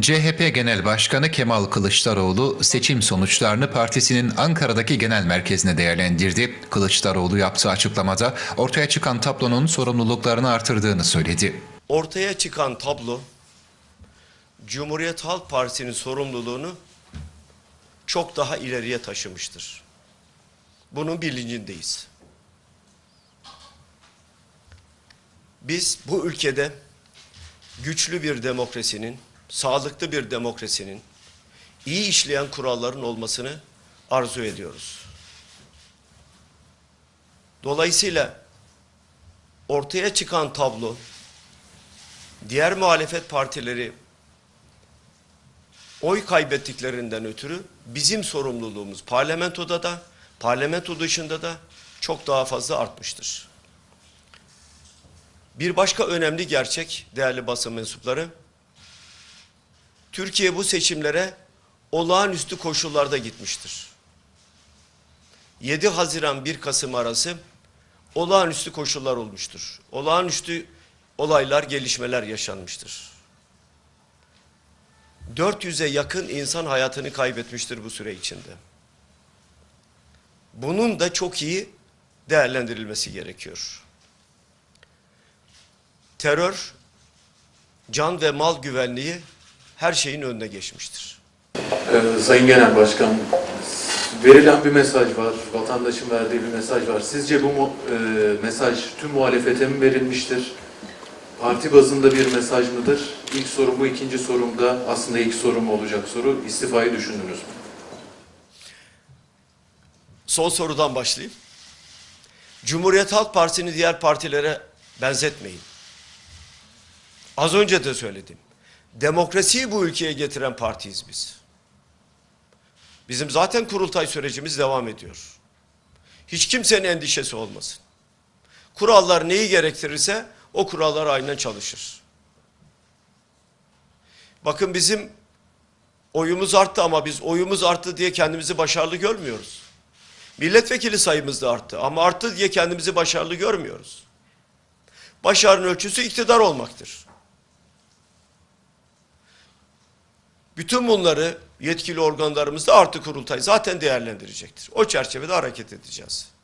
CHP Genel Başkanı Kemal Kılıçdaroğlu seçim sonuçlarını partisinin Ankara'daki genel merkezine değerlendirdi. Kılıçdaroğlu yaptığı açıklamada ortaya çıkan tablonun sorumluluklarını artırdığını söyledi. Ortaya çıkan tablo Cumhuriyet Halk Partisi'nin sorumluluğunu çok daha ileriye taşımıştır. Bunun bilincindeyiz. Biz bu ülkede güçlü bir demokrasinin, sağlıklı bir demokrasinin, iyi işleyen kuralların olmasını arzu ediyoruz. Dolayısıyla ortaya çıkan tablo diğer muhalefet partileri oy kaybettiklerinden ötürü bizim sorumluluğumuz parlamentoda da parlamento dışında da çok daha fazla artmıştır. Bir başka önemli gerçek değerli basın mensupları Türkiye bu seçimlere olağanüstü koşullarda gitmiştir. 7 Haziran 1 Kasım arası olağanüstü koşullar olmuştur. Olağanüstü olaylar, gelişmeler yaşanmıştır. 400'e yakın insan hayatını kaybetmiştir bu süre içinde. Bunun da çok iyi değerlendirilmesi gerekiyor. Terör, can ve mal güvenliği her şeyin önüne geçmiştir. Ee, Sayın Genel Başkan, verilen bir mesaj var, vatandaşın verdiği bir mesaj var. Sizce bu e, mesaj tüm muhalefete mi verilmiştir? Parti bazında bir mesaj mıdır? İlk sorum bu, ikinci sorum da aslında ilk sorum olacak soru. İstifayı düşündünüz mü? Son sorudan başlayayım. Cumhuriyet Halk Partisi'ni diğer partilere benzetmeyin. Az önce de söyledim. Demokrasiyi bu ülkeye getiren partiyiz biz. Bizim zaten kurultay sürecimiz devam ediyor. Hiç kimsenin endişesi olmasın. Kurallar neyi gerektirirse o kurallar aynen çalışır. Bakın bizim oyumuz arttı ama biz oyumuz arttı diye kendimizi başarılı görmüyoruz. Milletvekili sayımız da arttı ama arttı diye kendimizi başarılı görmüyoruz. Başarının ölçüsü iktidar olmaktır. Bütün bunları yetkili organlarımız da artı kurultay zaten değerlendirecektir. O çerçevede hareket edeceğiz.